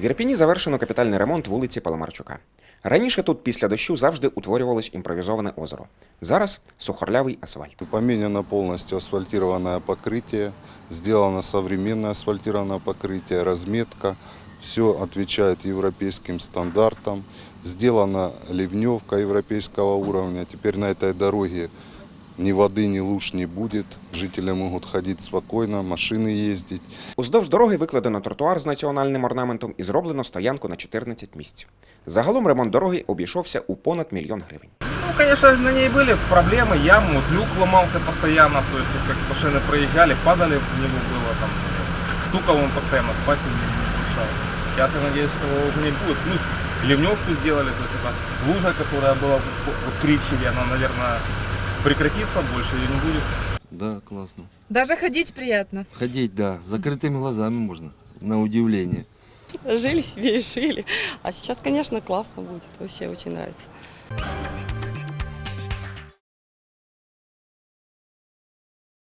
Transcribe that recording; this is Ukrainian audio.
В Ірпіні завершено капітальний ремонт вулиці Паламарчука. Раніше тут після дощу завжди утворювалось імпровізоване озеро. Зараз сухорлявий асфальт. Поменяно полностью асфальтированное покрытие, сделано современное асфальтированное покрытие, разметка. Все отвечает европейским стандартам. Сделана ливневка европейского уровня. Теперь на этой дороге ни воды, ни луж не будет. Жители могут ходить спокойно, машины ездить. Уздовж дороги викладено тротуар з національним орнаментом і зроблено стоянку на 14 місць. Загалом ремонт дороги обійшовся у понад мільйон гривень. Ну, конечно, на ней были проблемы, ямы, вот люк ломался постоянно, то есть вот как машины проезжали, падали в него было, там, стукал он постоянно, спать не мешал. Сейчас я надеюсь, что его уже не будет. Плюс ливневку сделали, то есть эта лужа, которая была в в Кричеве, она, наверное, прекратится, больше ее не будет. Да, классно. Даже ходить приятно. Ходить, да, с закрытыми глазами можно, на удивление. Жили себе и жили. А сейчас, конечно, классно будет. Вообще очень нравится.